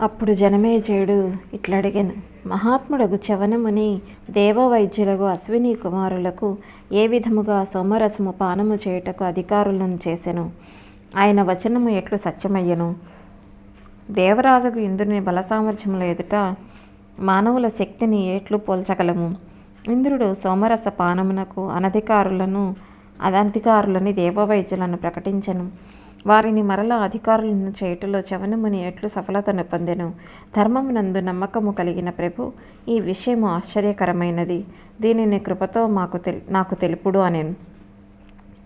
అప్పుడు జనమేజయుడు ఇట్లడిగెను మహాత్ముడగు చవనముని దేవవైద్యులకు అశ్విని కుమారులకు ఏ విధముగా సోమరసము పానము చేయుటకు అధికారులను చేసెను? ఆయన వచనము ఎట్లు సత్యమయ్యెను? దేవరాజుకు ఇంద్రుని బలసామర్థ్యముల ఎదుట మానవుల శక్తిని ఎట్లు పోల్చగలము? ఇంద్రుడు సోమరస పానమునకు అనధికారులను అనధికారులని దేవవైద్యులను ప్రకటించెను. వారిని మరల అధికారులను చేయుటలో చవనముని ఎట్లు సఫలతను పొందెను ధర్మమునందు నమ్మకము కలిగిన ప్రభు ఈ విషయము ఆశ్చర్యకరమైనది. దీనిని కృపతో మాకు తెల్ నాకు తెలుపుడు అనెను.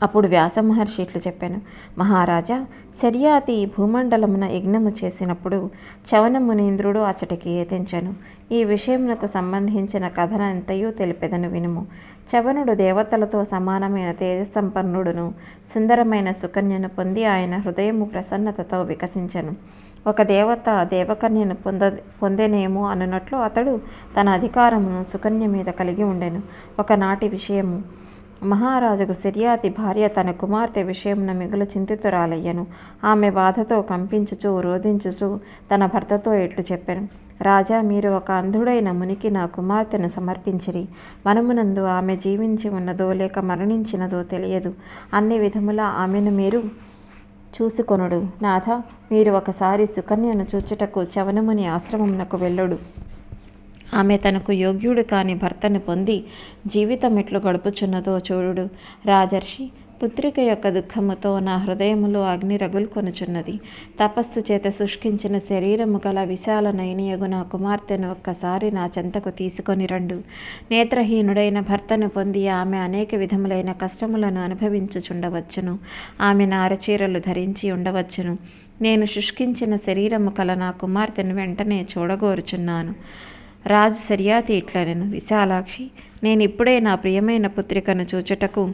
అప్పుడు వ్యాస మహర్షి ఇట్లు చెప్పాను. మహారాజా శర్యాతి భూమండలమున యజ్ఞము చేసినప్పుడు చవనమునీంద్రుడు అచటికి ఏతించాను. ఈ విషయమునకు సంబంధించిన కథనంతయు తెలిపెదను వినుము. చవనుడు దేవతలతో సమానమైన తేజసంపన్నుడును సుందరమైన సుకన్యను పొంది ఆయన హృదయము ప్రసన్నతతో వికసించెను. ఒక దేవత దేవకన్యను పొంద పొందెనేమో అనున్నట్లు అతడు తన అధికారమును సుకన్య మీద కలిగి ఉండెను. ఒకనాటి విషయము మహారాజుకు సిర్యాతి భార్య తన కుమార్తె విషయమున మిగులు చింతితురాలయ్యను. ఆమె బాధతో కంపించుచు రోధించుచు తన భర్తతో ఇట్లు చెప్పాను. రాజా మీరు ఒక అంధుడైన మునికి నా కుమార్తెను సమర్పించిరి. వనమునందు ఆమె జీవించి ఉన్నదో లేక మరణించినదో తెలియదు. అన్ని విధముల ఆమెను మీరు చూసుకొనుడు. నాథ మీరు ఒకసారి సుకన్యను చూచుటకు చవనముని ఆశ్రమమునకు వెళ్ళుడు. ఆమె తనకు యోగ్యుడు కాని భర్తను పొంది జీవితం ఎట్లు గడుపుచున్నదో చూడుడు. రాజర్షి పుత్రిక యొక్క దుఃఖముతో నా హృదయములో అగ్ని రగులుకొనుచున్నది. తపస్సు చేత శుష్కించిన శరీరము గల విశాల నయనియగు నా కుమార్తెను ఒక్కసారి నా చెంతకు తీసుకొని రండు. నేత్రహీనుడైన భర్తను పొంది ఆమె అనేక విధములైన కష్టములను అనుభవించుచుండవచ్చును. ఆమె నారచీరలు ధరించి ఉండవచ్చును. నేను శుష్కించిన శరీరము కల నా కుమార్తెను వెంటనే చూడగోరుచున్నాను. రాజు సరియాతి ఇట్లనెను విశాలాక్షి నేను ఇప్పుడే నా ప్రియమైన పుత్రికను చూచుటకు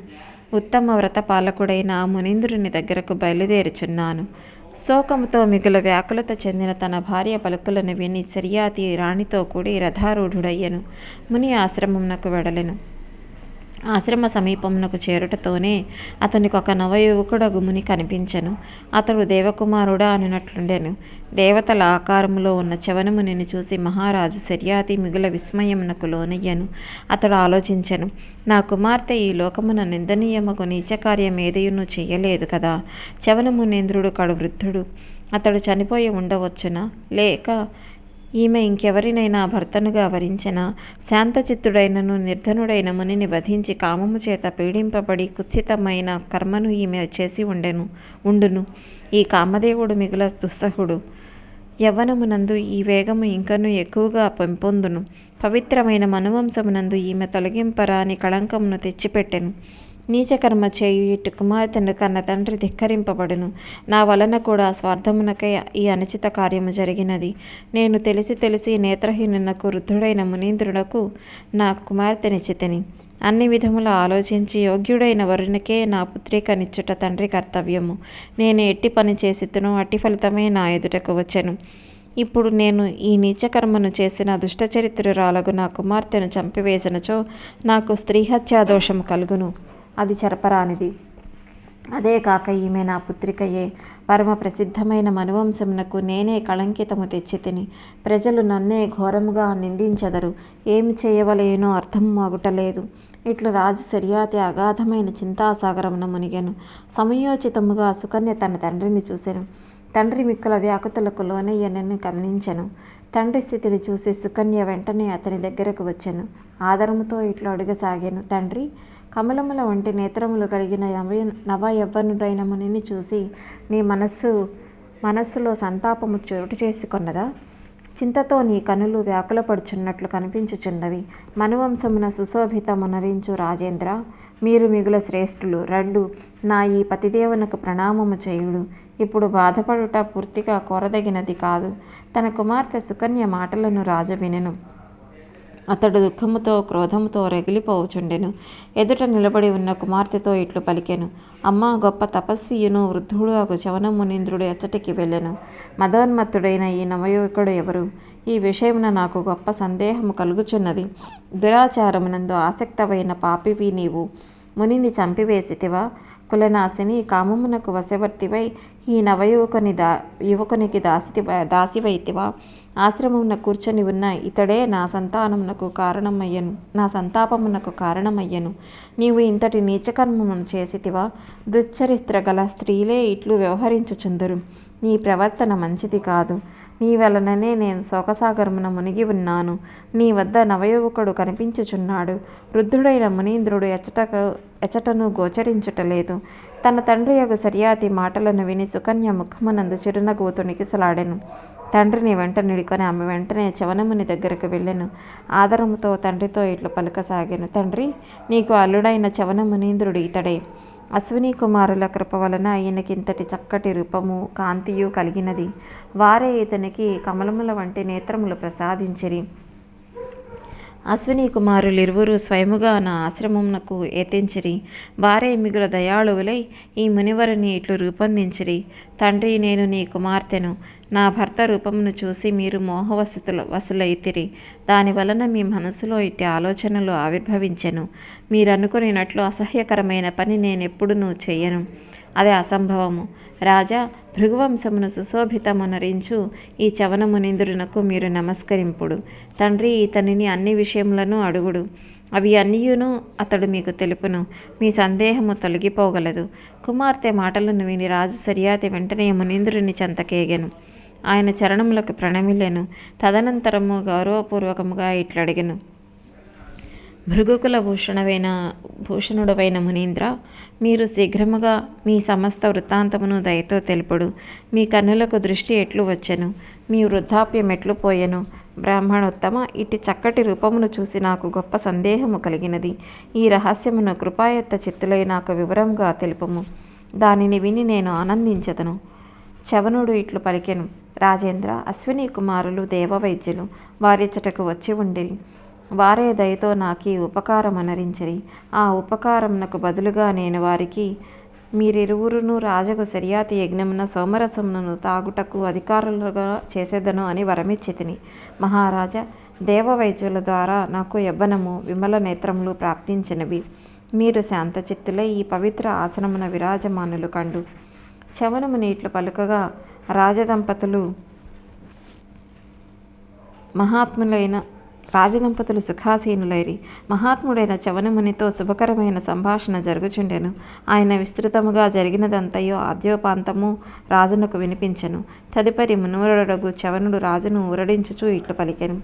ఉత్తమ వ్రత పాలకుడైన మునీంద్రుని దగ్గరకు బయలుదేరుచున్నాను. శోకముతో మిగుల వ్యాకులత చెందిన తన భార్య పలుకులను విని శర్యాతి రాణితో కూడి రథారూఢుడయ్యను. ముని ఆశ్రమమునకు వెడలెను. ఆశ్రమ సమీపమునకు చేరుటతోనే అతనికి ఒక నవయువకుడగు ముని కనిపించెను. అతడు దేవకుమారుడా అనునట్లుండెను. దేవతల ఆకారములో ఉన్న చవనమునిని చూసి మహారాజు శర్యాతి మిగుల విస్మయమునకు లోనయ్యను. అతడు ఆలోచించెను నా కుమార్తె ఈ లోకమున నిందనీయముకు నీచకార్యం ఏదయును చేయలేదు కదా. చవనమునేంద్రుడు కడు వృద్ధుడు. అతడు చనిపోయి ఉండవచ్చునా? లేక ఈమె ఇంకెవరినైనా భర్తనుగా వరించిన శాంతచిత్తుడైనను నిర్ధనుడైన మునిని వధించి కామము చేత పీడింపబడి కుత్సితమైన కర్మను ఈమె చేసి ఉండెను ఉండును. ఈ కామదేవుడు మిగుల దుస్సహుడు. యవ్వనమునందు ఈ వేగము ఇంకను ఎక్కువగా పెంపొందును. పవిత్రమైన మనువంశమునందు ఈమె తొలగింపరాని కళంకమును తెచ్చిపెట్టెను. నీచకర్మ చేయు ఇటు కుమార్తెను కన్న తండ్రి ధిక్కరింపబడును. నా వలన కూడా స్వార్థమునకై ఈ అనుచిత కార్యము జరిగినది. నేను తెలిసి తెలిసి నేత్రహీనునకు వృద్ధుడైన మునీంద్రుడకు నా కుమార్తెనిచ్చితిని అన్ని విధముల ఆలోచించి యోగ్యుడైన వరునికే నా పుత్రికనిచ్చుట తండ్రి కర్తవ్యము. నేను ఎట్టి పని చేసితునో అట్టి ఫలితమే నా ఎదుటకు వచ్చెను. ఇప్పుడు నేను ఈ నీచకర్మను చేసిన దుష్టచరిత్రురాలకు నా కుమార్తెను చంపివేసినచో నాకు స్త్రీహత్యా దోషము కలుగును. అది చెరపరానిది. అదే కాక ఈమె నా పుత్రికయే పరమ ప్రసిద్ధమైన మనువంశమునకు నేనే కళంకితము తెచ్చి తిని ప్రజలు నన్నే ఘోరముగా నిందించెదరు. ఏమి చేయవలేనో అర్థం మాగుటలేదు ఇట్లు రాజు శర్యాతి అగాధమైన చింతాసాగరమున మునిగెను. సమయోచితముగా సుకన్య తన తండ్రిని చూసెను. తండ్రి మిక్కుల వ్యాకుతలకు లోనయ్యనని గమనించెను. తండ్రి స్థితిని చూసి సుకన్య వెంటనే అతని దగ్గరకు వచ్చెను. ఆదరముతో ఇట్లు అడుగసాగాను. తండ్రి కమలముల వంటి నేత్రములు కలిగిన నవ నవ యవ్వనుడైన మునిని చూసి నీ మనస్సు మనస్సులో సంతాపము చోటు చేసుకొన్నదా? చింతతో నీ కనులు వ్యాకులపడుచున్నట్లు కనిపించుచున్నవి. మనువంశమున సుశోభితమునరించు రాజేంద్ర మీరు మిగుల శ్రేష్ఠులు. రెండు నా ఈ పతిదేవునకు ప్రణామము చేయుడు. ఇప్పుడు బాధపడుట పూర్తిగా కోరదగినది కాదు. తన కుమార్తె సుకన్య మాటలను రాజు వినెను. అతడు దుఃఖముతో క్రోధముతో రగిలిపోవుచుండెను. ఎదుట నిలబడి ఉన్న కుమార్తెతో ఇట్లు పలికెను. అమ్మ గొప్ప తపస్వియును వృద్ధుడు అగు చవనమునీంద్రుడు ఎచ్చటికి వెళ్ళెను. మదోన్మత్తుడైన ఈ నవయువకుడు ఎవరు? ఈ విషయమున నాకు గొప్ప సందేహము కలుగుచున్నది. దురాచారమునందు ఆసక్తమైన పాపివి నీవు. మునిని చంపివేసితివా? కులనాశిని కామమునకు వశవర్తివై ఈ నవయువకుని దా యువకునికి దాసి దాసివైతివా? ఆశ్రమమున కూర్చొని ఉన్న ఇతడే నా సంతానమునకు కారణమయ్యను. నా సంతాపమునకు కారణమయ్యను. నీవు ఇంతటి నీచకర్మమును చేసితివా? దుశ్చరిత్ర గల స్త్రీలే ఇట్లు వ్యవహరించుచుందురు. నీ ప్రవర్తన మంచిది కాదు. నీ వలననే నేను శోకసాగరమున మునిగి ఉన్నాను. నీ వద్ద నవయువకుడు కనిపించుచున్నాడు. వృద్ధుడైన మునీంద్రుడు ఎచ్చటకు ఎచటను గోచరించుటలేదు. తన తండ్రి యొక్క సరియాతి మాటలను విని సుకన్య ముఖమునందు చిరునవ్వు తొణికిసలాడెను తండ్రిని వెంట నిడుకొని ఆమె వెంటనే చవనముని దగ్గరకు వెళ్ళెను. ఆదరముతో తండ్రితో ఇట్లు పలకసాగాను. తండ్రి నీకు అల్లుడైన చవనమునీంద్రుడు ఇతడే. అశ్విని కుమారుల కృప వలన ఈయనకింతటి చక్కటి రూపము కాంతియు కలిగినది. వారే ఇతనికి కమలముల వంటి నేత్రములు ప్రసాదించిరి. అశ్విని కుమారులు ఇరువురు స్వయముగా నా ఆశ్రమమునకు ఏతించిరి వారే మిగుల దయాళువులై ఈ మునివరిని ఇట్లు రూపొందించిరి. తండ్రి నేను నీ కుమార్తెను. నా భర్త రూపమును చూసి మీరు మోహవసతుల వసులైతిరి దాని వలన మీ మనసులో ఇట్టి ఆలోచనలు ఆవిర్భవించెను. మీరనుకునేనట్లు అసహ్యకరమైన పని నేనెప్పుడునూ చెయ్యను. అది అసంభవము. రాజా భృగువంశమును సుశోభితమునరించు ఈ చవనమునింద్రునకు మీరు నమస్కరింపుడు. తండ్రి ఇతనిని అన్ని విషయములను అడుగుడు. అవి అన్నియును అతడు మీకు తెలుపును. మీ సందేహము తొలగిపోగలదు. కుమార్తె మాటలను విని రాజు సరియాతి వెంటనే మునీంద్రుని చెంతకేగెను. ఆయన చరణములకు ప్రణమిలేను తదనంతరము గౌరవపూర్వకముగా ఇట్లడిగెను. భృగుకుల భూషణమైన భూషణుడవైన మునీంద్ర మీరు శీఘ్రముగా మీ సమస్త వృత్తాంతమును దయతో తెలుపుడు. మీ కన్నులకు దృష్టి ఎట్లు వచ్చెను? మీ వృద్ధాప్యం ఎట్లు పోయెను? బ్రాహ్మణోత్తమ ఇటు చక్కటి రూపమును చూసి నాకు గొప్ప సందేహము కలిగినది. ఈ రహస్యమును కృపాయత్త చిత్తులై నాకు వివరంగా తెలుపము. దానిని విని నేను ఆనందించదను. చవనుడు ఇట్లు పలికెను. రాజేంద్ర అశ్విని కుమారులు దేవవైద్యులు వారిచ్చటకు వచ్చి ఉండిరి. వారే దయతో నాకీ ఉపకారం అనరించిరి. ఆ ఉపకారమునకు బదులుగా నేను వారికి మీరిరువురును రాజకు సరియాతి యజ్ఞమున సోమరసమును తాగుటకు అధికారులుగా చేసేదను అని వరమిచ్చితిని. మహారాజా దేవవైద్యుల ద్వారా నాకు యవ్వనము విమల నేత్రములు ప్రాప్తించినవి. మీరు శాంతచిత్తులై ఈ పవిత్ర ఆసనమున విరాజమానులు కండు. చవనము నీట్లు పలుకగా రాజదంపతులు మహాత్ములైన రాజదంపతులు సుఖాసీనులైరి. మహాత్ముడైన చవనమునితో శుభకరమైన సంభాషణ జరుగుచుండెను. ఆయన విస్తృతముగా జరిగినదంతయో ఆద్యోపాంతము రాజునకు వినిపించెను. తదుపరి మునువరుడగు చవనుడు రాజును ఊరడించుచు ఇట్లు పలికెను.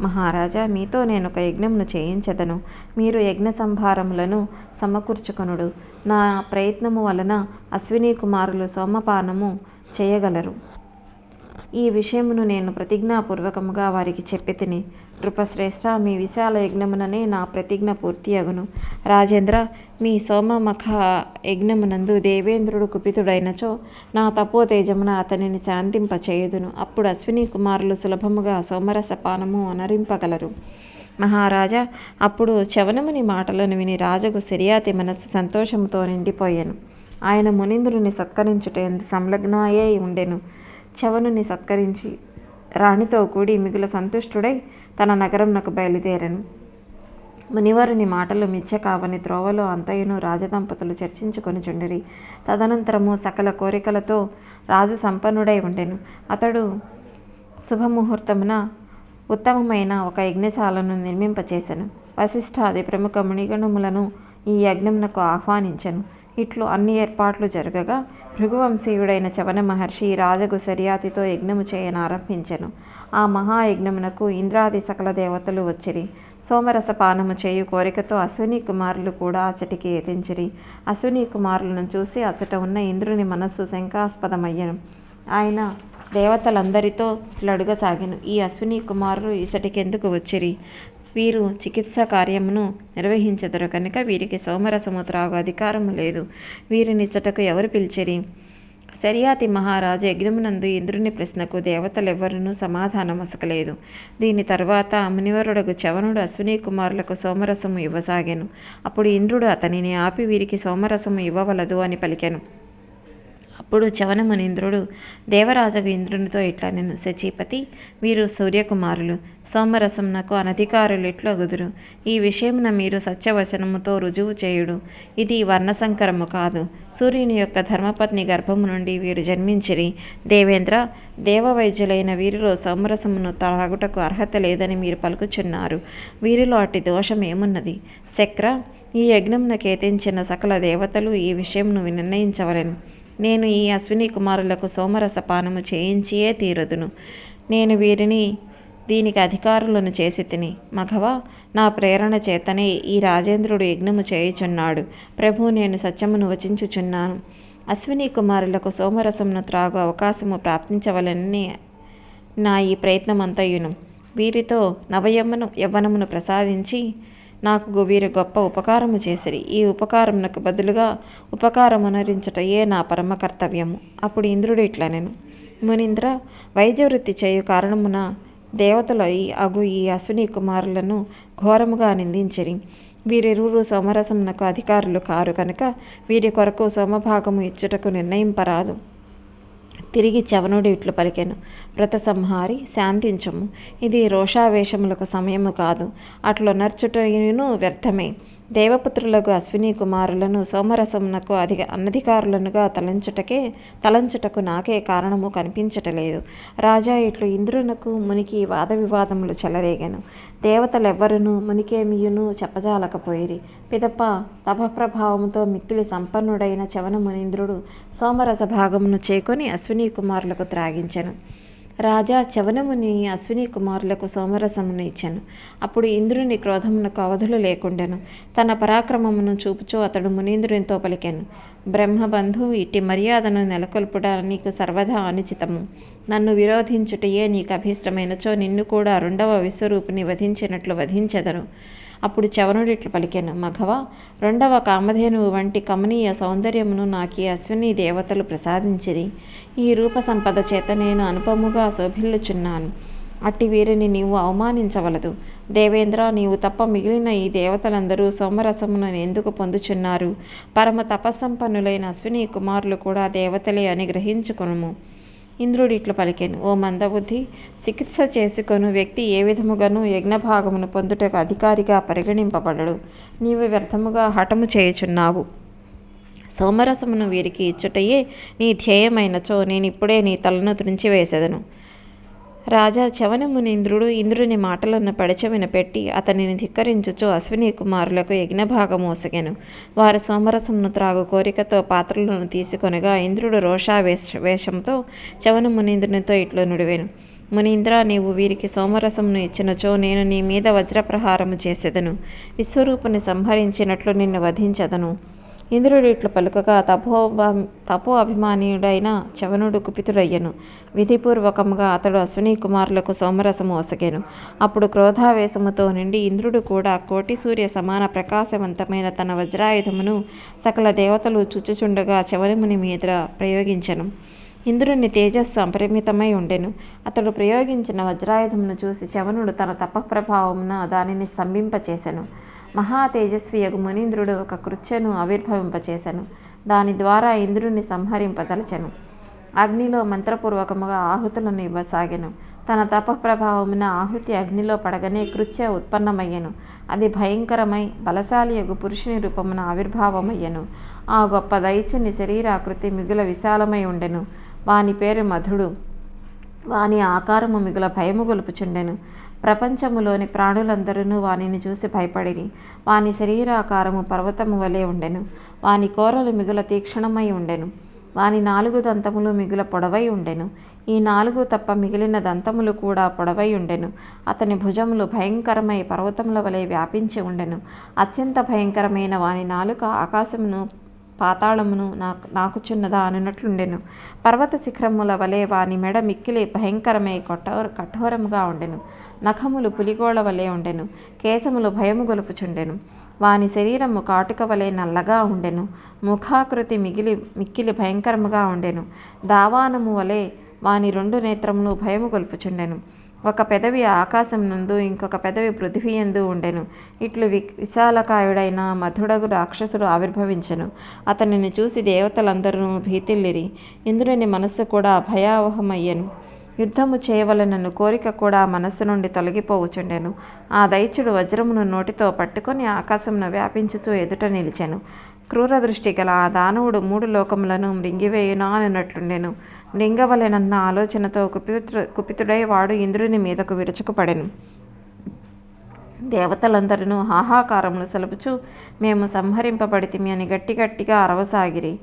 మహారాజా మీతో నేను ఒక యజ్ఞమును చేయించదను. మీరు యజ్ఞ సంభారములను సమకూర్చుకొనుడు. నా ప్రయత్నము వలన అశ్విని కుమారులు సోమపానము చేయగలరు. ఈ విషయమును నేను ప్రతిజ్ఞాపూర్వకముగా వారికి చెప్పి తిని నృపశ్రేష్ఠ మీ విశాల యజ్ఞముననే నా ప్రతిజ్ఞ పూర్తి అగును. రాజేంద్ర మీ సోమమఖ యజ్ఞమునందు దేవేంద్రుడు కుపితుడైనచో నా తపోతేజమున అతనిని శాంతింపచేయుదును. అప్పుడు అశ్విని కుమారులు సులభముగా సోమరస పానము అనరింపగలరు. మహారాజా అప్పుడు చవనముని మాటలను విని రాజకు సిరియాతి మనస్సు సంతోషముతో నిండిపోయాను. ఆయన మునీంద్రుని సత్కరించుటందు సంలగ్నమయ్యే ఉండెను. చవనుని సత్కరించి రాణితో కూడి మిగుల సంతుష్టుడై తన నగరంనకు బయలుదేరాను. మునివరుని మాటలు మిథ్య కావని త్రోవలో అంతయును రాజదంపతులు చర్చించుకొనిచుండిరి తదనంతరము సకల కోరికలతో రాజు సంపన్నుడై ఉండెను. అతడు శుభముహూర్తమున ఉత్తమమైన ఒక యజ్ఞశాలను నిర్మింపచేసెను. వశిష్ఠాది ప్రముఖ మునిగణములను ఈ యజ్ఞమునకు ఆహ్వానించెను. ఇట్లు అన్ని ఏర్పాట్లు జరగగా భృగువంశీయుడైన చవన మహర్షి రాజగు సరియాతితో యజ్ఞము చేయనారంభించెను ఆ మహాయజ్ఞమునకు ఇంద్రాది సకల దేవతలు వచ్చిరి. సోమరస పానము చేయు కోరికతో అశ్విని కుమారులు కూడా అచటికి ఎదించిరి అశ్విని కుమారులను చూసి అచట ఉన్న ఇంద్రుని మనస్సు శంకాస్పదమయ్యను. ఆయన దేవతలందరితో ఇట్లడుగసాగెను ఈ అశ్విని కుమారులు ఇసటికెందుకు వచ్చిరి? వీరు చికిత్స కార్యమును నిర్వహించెదరు కనుక వీరికి సోమరసము త్రాగు అధికారము లేదు. వీరినిచ్చటకు ఎవరు పిలిచిరి? సరియాతి మహారాజు యజ్ఞమునందు ఇంద్రుని ప్రశ్నకు దేవతలెవ్వరునూ సమాధానమొసకలేదు. దీని తర్వాత మునివరుడకు చవనుడు అశ్విని కుమారులకు సోమరసము ఇవ్వసాగాను. అప్పుడు ఇంద్రుడు అతనిని ఆపి వీరికి సోమరసము ఇవ్వవలదు అని పలికెను. అప్పుడు చవనమునింద్రుడు దేవరాజగు ఇంద్రునితో ఇట్లా నేను శచీపతి వీరు సూర్యకుమారులు సోమరసమునకు అనధికారులు ఎట్లగుదురు ఈ విషయమున మీరు సత్యవచనముతో రుజువు చేయుడు. ఇది వర్ణసంకరము కాదు. సూర్యుని యొక్క ధర్మపత్ని గర్భము నుండి వీరు జన్మించిరి. దేవేంద్ర దేవవైద్యులైన వీరిలో సోమరసమును తాగుటకు అర్హత లేదని మీరు పలుకుచున్నారు. వీరిలో అట్టి దోషం ఏమున్నది? శక్ర ఈ యజ్ఞమున కేతించిన సకల దేవతలు ఈ విషయంను నిర్ణయించవలెను. నేను ఈ అశ్విని కుమారులకు సోమరస పానము చేయించియే తీరదును. నేను వీరిని దీనికి అధికారులను చేసి తిని మఘవ నా ప్రేరణ చేతనే ఈ రాజేంద్రుడు యజ్ఞము చేయుచున్నాడు. ప్రభు నేను సత్యమును వచించుచున్నాను. అశ్విని కుమారులకు సోమరసమును త్రాగు అవకాశము ప్రాప్తించవలనని నా ఈ ప్రయత్నమంతయును. వీరితో నవయమ్మను యవ్వనమును ప్రసాదించి నాకు వీరు గొప్ప ఉపకారము చేసిరి. ఈ ఉపకారమునకు బదులుగా ఉపకారమునరించుటయే నా పరమ కర్తవ్యము. అప్పుడు ఇంద్రుడు ఇట్లా నేను మునింద్ర వైద్యవృత్తి చేయు కారణమున దేవతల ఈ అగు ఈ అశ్విని కుమారులను ఘోరముగా నిందించిరి. వీరిరువురు సోమరసమునకు అధికారులు కారు కనుక వీరి కొరకు సోమభాగము ఇచ్చుటకు నిర్ణయింపరాదు. తిరిగి చవనుడి ఇట్లు పలికెను. వ్రత సంహారి శాంతించము. ఇది రోషావేశములకు సమయము కాదు. అట్లు నర్చుటయును వ్యర్థమే. దేవపుత్రులకు అశ్విని కుమారులను సోమరసమునకు అధిక అనధికారులనుగా తలంచుటకే తలంచుటకు నాకే కారణము కనిపించటలేదు. రాజా ఇట్లు ఇంద్రునకు మునికి వాద వివాదములు చెలరేగను. దేవతలెవ్వరును మునికేమియును చెప్పజాలకపోయిరి. పిదప తపప్రభావముతో మిక్కిలి సంపన్నుడైన చవన మునీంద్రుడు సోమరస భాగమును చేకొని అశ్విని కుమారులకు త్రాగించెను. రాజా చవనముని అశ్విని కుమారులకు సోమరసమును ఇచ్చాను. అప్పుడు ఇంద్రుని క్రోధమునకు అవధులు లేకుండెను. తన పరాక్రమమును చూపుచూ అతడు మునీంద్రునితో పలికాను. బ్రహ్మబంధు ఇట్టి మర్యాదను నెలకొల్పుట నీకు సర్వదా అనుచితము. నన్ను విరోధించుటయే నీకు అభీష్టమైనచో నిన్ను కూడా రెండవ విశ్వరూపిని వధించినట్లు వధించెదను. అప్పుడు చవనుడిట్లు పలికాను. మఘవ రెండవ కామధేనువు వంటి కమనీయ సౌందర్యమును నాకు అశ్విని దేవతలు ప్రసాదించిరి. ఈ రూప సంపద చేత నేను అనుపముగా శోభిల్లుచున్నాను. అట్టి వీరిని నీవు అవమానించవలదు. దేవేంద్ర నీవు తప్ప మిగిలిన ఈ దేవతలందరూ సోమరసమును ఎందుకు పొందుచున్నారు? పరమ తపస్సంపన్నులైన అశ్విని కుమారులు కూడా దేవతలే అని గ్రహించుకును ఇంద్రుడు ఇట్లు పలికెను ఓ మందబుద్ధి చికిత్స చేసుకొను వ్యక్తి ఏ విధముగాను యజ్ఞభాగమును పొందుటకు అధికారిగా పరిగణింపబడడు. నీవు వ్యర్థముగా హఠము చేయుచున్నావు. సోమరసమును వీరికి ఇచ్చుటయే నీ ధ్యేయమైనచో నేనిప్పుడే నీ తలను త్రుంచివేసెదను. రాజా చవనమునింద్రుడు ఇంద్రుని మాటలను పడిచెవిన పెట్టి అతనిని ధిక్కరించుచు అశ్విని కుమారులకు యజ్ఞభాగము ఒసగెను. వారు సోమరసమును త్రాగు కోరికతో పాత్రలను తీసుకొనగా ఇంద్రుడు రోషావేశ వేషంతో చవనమునింద్రునితో ఇట్లు నుడివెను. మునీంద్ర నీవు వీరికి సోమరసమును ఇచ్చినచో నేను నీ మీద వజ్రప్రహారము చేసెదను. విశ్వరూపుని సంహరించినట్లు నిన్ను వధించదను. ఇంద్రుడు ఇట్లు పలుకగా తపో తపో అభిమానియుడైన చవనుడు కుపితుడయ్యను విధిపూర్వకముగా అతడు అశ్విని కుమారులకు సోమరసము ఒసగాను. అప్పుడు క్రోధావేశముతో నిండి ఇంద్రుడు కూడా కోటి సూర్య సమాన ప్రకాశవంతమైన తన వజ్రాయుధమును సకల దేవతలు చుచ్చుచుండగా చవనముని మీద ప్రయోగించను. ఇంద్రుని తేజస్సు అపరిమితమై ఉండెను. అతడు ప్రయోగించిన వజ్రాయుధమును చూసి చవనుడు తన తపఃప్రభావమున దానిని స్తంభింపచేశాను మహా తేజస్వియగు మునీంద్రుడు ఒక కృత్యను ఆవిర్భవింపచేసెను. దాని ద్వారా ఇంద్రుణ్ణి సంహరింపదలచెను. అగ్నిలో మంత్రపూర్వకముగా ఆహుతులను ఇవ్వసాగెను. తన తపఃప్రభావమున ఆహుతి అగ్నిలో పడగనే కృత్య ఉత్పన్నమయ్యెను. అది భయంకరమై బలశాలి యగు పురుషుని రూపమున ఆవిర్భావమయ్యెను. ఆ గొప్ప దైత్యుని శరీరాకృతి మిగుల విశాలమై ఉండెను. వాని పేరు మధుడు. వాని ఆకారము మిగుల భయము గొలుపుచుండెను. ప్రపంచములోని ప్రాణులందరూ వానిని చూసి భయపడిరి. వాని శరీరాకారము పర్వతము వలె ఉండెను. వాని కోరలు మిగుల తీక్షణమై ఉండెను. వాని నాలుగు దంతములు మిగుల పొడవై ఉండెను. ఈ నాలుగు తప్ప మిగిలిన దంతములు కూడా పొడవై ఉండెను. అతని భుజములు భయంకరమై పర్వతముల వలె వ్యాపించి ఉండెను. అత్యంత భయంకరమైన వాని నాలుక ఆకాశమును పాతాళమును నాకు నాకుచున్నదా అనున్నట్లుండెను. పర్వత శిఖరముల వలె వాని మెడ మిక్కిలి భయంకరమై కఠోర కఠోరముగా ఉండెను. నఖములు పులిగోళ వలె ఉండెను. కేశములు భయము గొలుపుచుండెను. వాని శరీరము కాటుక వలె నల్లగా ఉండెను. ముఖాకృతి మిగిలి మిక్కిలి భయంకరముగా ఉండెను. దావానము వలె వాని రెండు నేత్రములు భయము గొలుపుచుండెను. ఒక పెదవి ఆకాశం నందు ఇంకొక పెదవి పృథివీ యందు ఉండెను. ఇట్లు వి విశాలకాయుడైన మధుడగు రాక్షసుడు ఆవిర్భవించెను. అతనిని చూసి దేవతలందరూ భీతిల్లిరి. ఇంద్రుని మనస్సు కూడా భయావహమయ్యెను యుద్ధము చేయవలెనను కోరిక కూడా మనస్సు నుండి తొలగిపోవుచుండెను. ఆ దైత్యుడు వజ్రమును నోటితో పట్టుకొని ఆకాశమున వ్యాపించుతూ ఎదుట నిలిచెను. క్రూర దృష్టి గల ఆ దానవుడు మూడు లోకములను మృంగివేయునా అన్నట్లుండెను. లింగవలెనన్న ఆలోచనతో కుపితు కుపితుడై వాడు ఇంద్రుని మీదకు విరుచుకుపడెను. దేవతలందరూ హాహాకారములు సలుపుచు మేము సంహరింపబడితిమి అని గట్టి గట్టిగా అరవసాగిరి.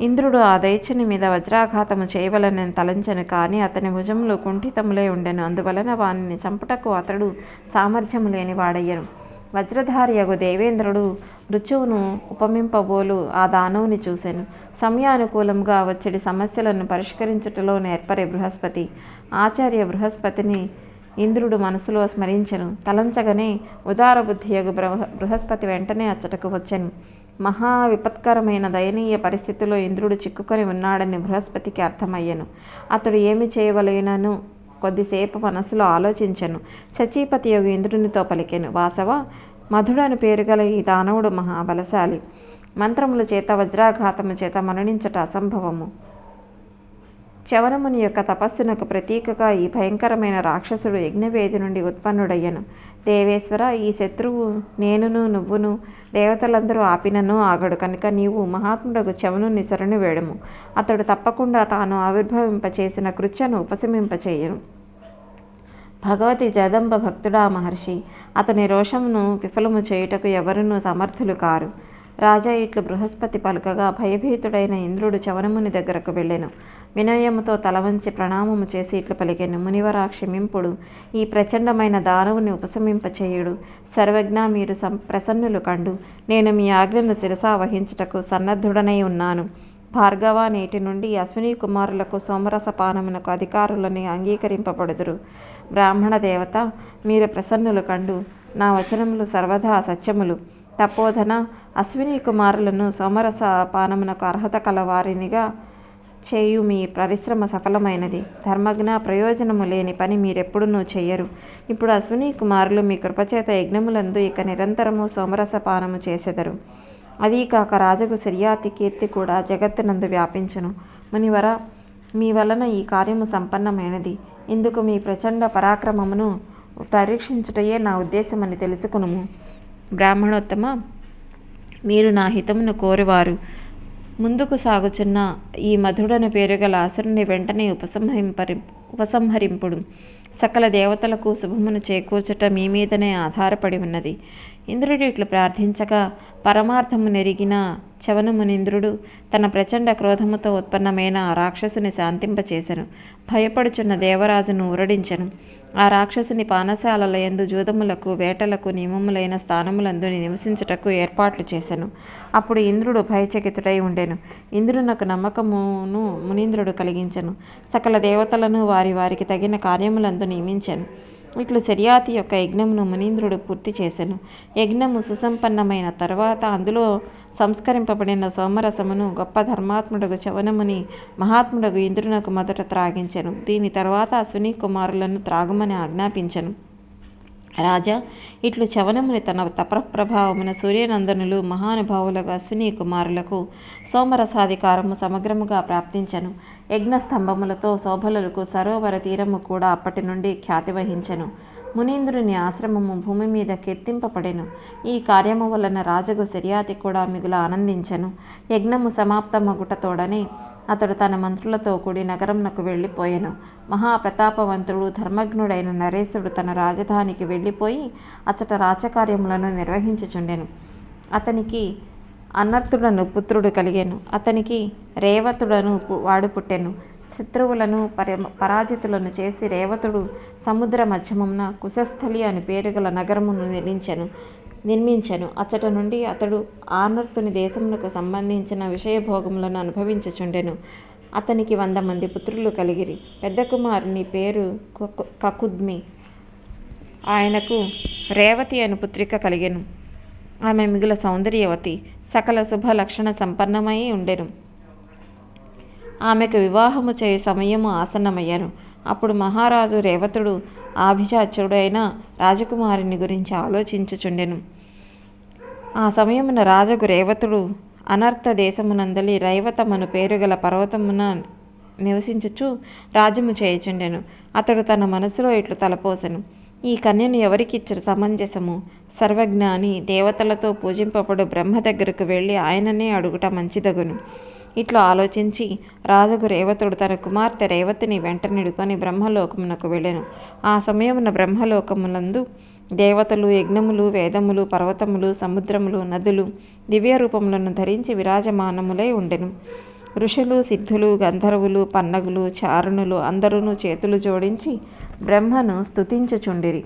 ఇంద్రుడు ఆ దైత్యుని మీద వజ్రాఘాతము చేయవలనని తలంచను కానీ అతని భుజములు కుంఠితములై ఉండెను. అందువలన వానిని చంపుటకు అతడు సామర్థ్యము లేని వాడయ్యను. వజ్రధారియగు దేవేంద్రుడు ఋచువును ఉపమింపబోలు ఆ దానవుని చూసెను. సమయానుకూలంగా వచ్చడి సమస్యలను పరిష్కరించుటలో నేర్పరే బృహస్పతి. ఆచార్య బృహస్పతిని ఇంద్రుడు మనసులో స్మరించెను. తలంచగానే ఉదార బుద్ధియగు బృహ బృహస్పతి వెంటనే అచ్చటకు వచ్చెను. మహా విపత్కరమైన దయనీయ పరిస్థితిలో ఇంద్రుడు చిక్కుకొని ఉన్నాడని బృహస్పతికి అర్థమయ్యెను. అతడు ఏమి చేయవలెనను కొద్దిసేపు మనసులో ఆలోచించెను. సచీపతి యోగి ఇంద్రునితో పలికెను. వాసవ మధుడని పేరు గల ఈ దానవుడు మహాబలశాలి. మంత్రముల చేత వజ్రాఘాతము చేత మరణించట అసంభవము. చవనముని యొక్క తపస్సునకు ప్రతీకగా ఈ భయంకరమైన రాక్షసుడు యజ్ఞవేది నుండి ఉత్పన్నుడయ్యను. దేవేశ్వర ఈ శత్రువు నేనును నువ్వును దేవతలందరూ ఆపినను ఆగడు. కనుక నీవు మహాత్ముడకు చవనుని శరణు వేడము. అతడు తప్పకుండా తాను ఆవిర్భవింపచేసిన కృత్యను ఉపశమింపచేయను. భగవతి జగదంబ భక్తుడా మహర్షి అతని రోషమును విఫలము చేయుటకు ఎవరునూ సమర్థులు కారు. రాజా ఇట్లు బృహస్పతి పలుకగా భయభీతుడైన ఇంద్రుడు చవనముని దగ్గరకు వెళ్ళెను. వినయముతో తలవంచి ప్రణామము చేసి ఇట్లు పలికెను. మునివరా క్షమింపుడు ఈ ప్రచండమైన దానవుని ఉపశమింపచేయుడు. సర్వజ్ఞ మీరు సం ప్రసన్నులు కండు. నేను మీ ఆజ్ఞను శిరసా వహించుటకు సన్నద్ధుడనై ఉన్నాను. భార్గవ నేటి నుండి అశ్విని కుమారులకు సోమరస పానమునకు అధికారులని అంగీకరింపబడుదురు. బ్రాహ్మణ దేవత మీరు ప్రసన్నులు కండు. నా వచనములు సర్వదా సత్యములు. తపోధన అశ్విని కుమారులను సోమరస పానమునకు అర్హత కలవారినిగా చేయు మీ పరిశ్రమ సఫలమైనది. ధర్మజ్ఞ ప్రయోజనము లేని పని మీరెప్పుడునూ చెయ్యరు. ఇప్పుడు అశ్విని కుమారులు మీ కృపచేత యజ్ఞములందు ఇక నిరంతరము సోమరస పానము చేసెదరు. అదీ కాక రాజగు సిర్యాతి కీర్తి కూడా జగత్తునందు వ్యాపించును. మునివర మీ వలన ఈ కార్యము సంపన్నమైనది. ఇందుకు మీ ప్రచండ పరాక్రమమును పరీక్షించుటయే నా ఉద్దేశమని తెలుసుకునుము. బ్రాహ్మణోత్తమ మీరు నా హితమును కోరువారు. ముందుకు సాగుచున్న ఈ మధుడన పేరుగల అసురుని వెంటనే ఉపసంహరింపరి ఉపసంహరింపుడు. సకల దేవతలకు శుభమును చేకూర్చట మీ మీదనే ఆధారపడి ఉన్నది. ఇంద్రుడు ఇట్లు ప్రార్థించగా పరమార్థము నెరిగిన చవనమునింద్రుడు తన ప్రచండ క్రోధముతో ఉత్పన్నమైన రాక్షసుని శాంతింపచేశను భయపడుచున్న దేవరాజును ఊరడించను. ఆ రాక్షసుని పానశాలల యందు జూదములకు వేటలకు నియమములైన స్థానములందు నివసించుటకు ఏర్పాట్లు చేశాను అప్పుడు ఇంద్రుడు భయచకితుడై ఉండెను. ఇంద్రునకు నమ్మకమును మునీంద్రుడు కలిగించను. సకల దేవతలను వారి వారికి తగిన కార్యములందు నియమించాను. ఇట్లు శర్యాతి యొక్క యజ్ఞమును మునీంద్రుడు పూర్తి చేశాను యజ్ఞము సుసంపన్నమైన తర్వాత అందులో సంస్కరింపబడిన సోమరసమును గొప్ప ధర్మాత్ముడగు చవనముని మహాత్ముడగు ఇంద్రునకు మొదట త్రాగించెను. దీని తర్వాత అశ్విని కుమారులను త్రాగుమని ఆజ్ఞాపించెను. రాజా ఇట్లు చవనముని తన తపఃప్రభావమున సూర్యనందనులు మహానుభావులకు అశ్విని కుమారులకు సోమరసాధికారము సమగ్రముగా ప్రాప్తించెను. యజ్ఞస్తంభములతో శోభలకు సరోవర తీరము కూడా అప్పటి నుండి ఖ్యాతి వహించెను మునీంద్రుని ఆశ్రమము భూమి మీద కీర్తింపబడెను. ఈ కార్యము వలన రాజుకు శర్యాతి కూడా మిగుల ఆనందించెను. యజ్ఞము సమాప్తమగుటతోడనే అతడు తన మంత్రులతో కూడి నగరంనకు వెళ్ళిపోయెను. మహాప్రతాపవంతుడు ధర్మజ్ఞుడైన నరేశుడు తన రాజధానికి వెళ్ళిపోయి అచ్చట రాచకార్యములను నిర్వహించుచుండెను. అతనికి అనర్థుడను పుత్రుడు కలిగాను. అతనికి రేవతుడను వాడు పుట్టెను. శత్రువులను పరి పరాజితులను చేసి రేవతుడు సముద్ర మధ్యమంన కుశస్థలి అని పేరు గల నగరమును నిర్మించెను నిర్మించెను. అచ్చట నుండి అతడు ఆనర్తుని దేశమునకు సంబంధించిన విషయభోగములను అనుభవించుచుండెను. అతనికి వంద మంది పుత్రులు కలిగిరి. పెద్ద కుమారుని పేరు కకుద్మి. ఆయనకు రేవతి అను పుత్రిక కలిగెను. ఆమె మిగుల సౌందర్యవతి. సకల శుభ లక్షణ సంపన్నమై ఉండెను. ఆమెకు వివాహము చేయు సమయము ఆసన్నమయ్యను. అప్పుడు మహారాజు రేవతుడు ఆభిజాత్యుడైన రాజకుమారిని గురించి ఆలోచించుచుండెను. ఆ సమయమున రాజగు రేవతుడు అనర్థ దేశమునందలి రైవతమను పేరుగల పర్వతమున నివసించుచు రాజ్యము చేయుచుండెను. అతడు తన మనసులో ఇట్లు తలపోసెను. ఈ కన్యను ఎవరికిచ్చడు సమంజసము? సర్వజ్ఞాని దేవతలతో పూజింపబడు బ్రహ్మ దగ్గరకు వెళ్ళి ఆయననే అడుగుట మంచిదగును. ఇట్లా ఆలోచించి రాజుకు రేవతుడు తన కుమార్తె రేవతిని వెంటనిడుకొని బ్రహ్మలోకమునకు వెళ్ళెను. ఆ సమయమున బ్రహ్మలోకములందు దేవతలు యజ్ఞములు వేదములు పర్వతములు సముద్రములు నదులు దివ్య రూపములను ధరించి విరాజమానములై ఉండెను. ఋషులు సిద్ధులు గంధర్వులు పన్నగులు చారుణులు అందరూ చేతులు జోడించి బ్రహ్మను స్తుతించుచుండిరి.